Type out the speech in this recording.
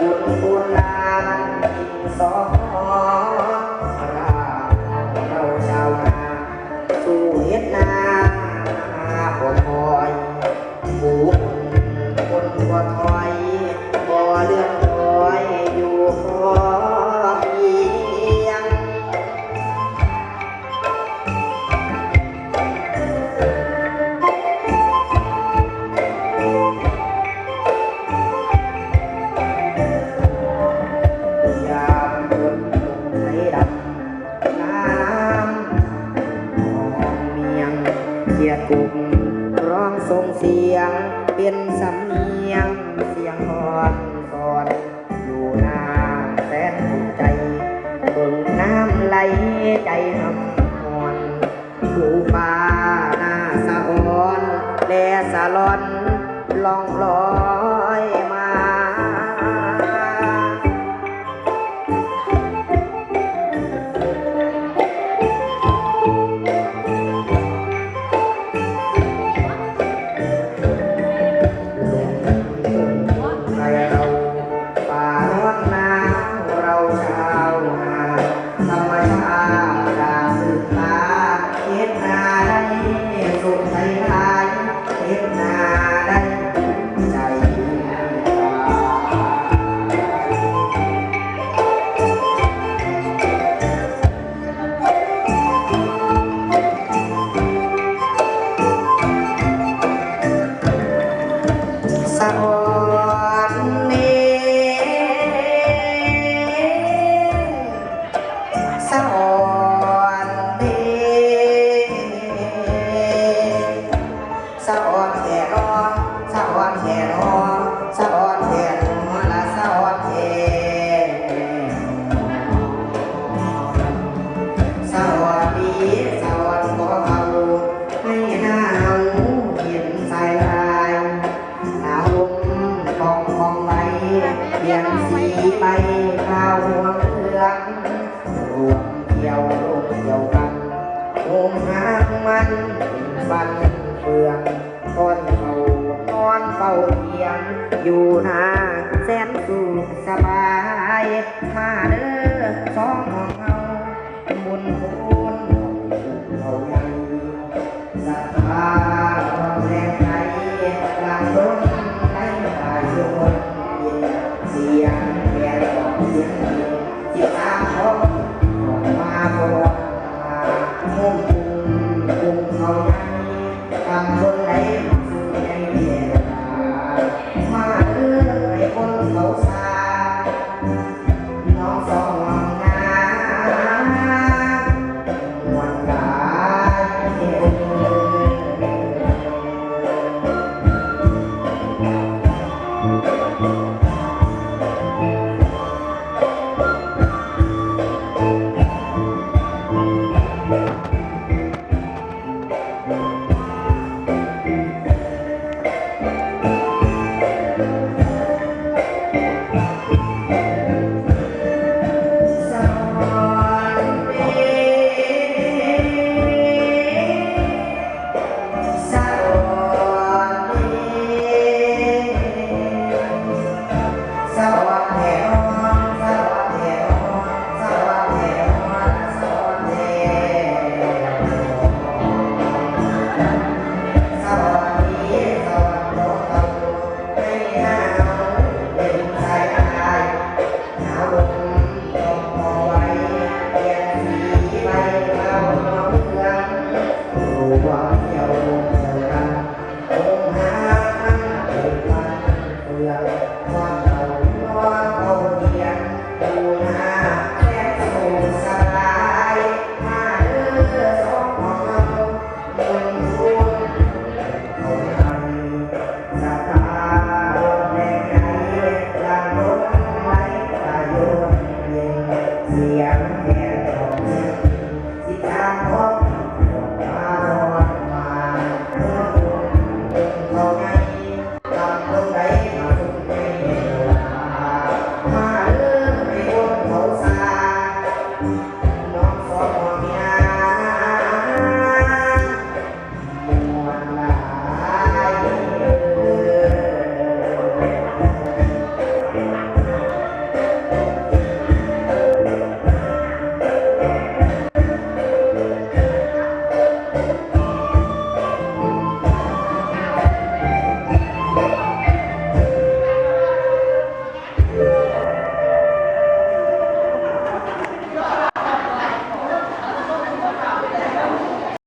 บุญบุญนานสอง ยดกุกร้องส่งเสียงเป็นสำเนียงเสียงอ่อนสอนอยู่นาแสนสุขใจเบิ่งน้ำไหลใจหำหอนผู้ฟ้าหน้าสะอ่อนแลสะลอนลองลอง essa hora. อยู่นาแสนสุขสบาย มาเด้อสองของเขาบุญคุณเขายังศรัทธาควาพแรงใจลางต้นไม้ตายชนเสียงแก่ของเสียงเสียกเจ้าของมาบนมามุ่ง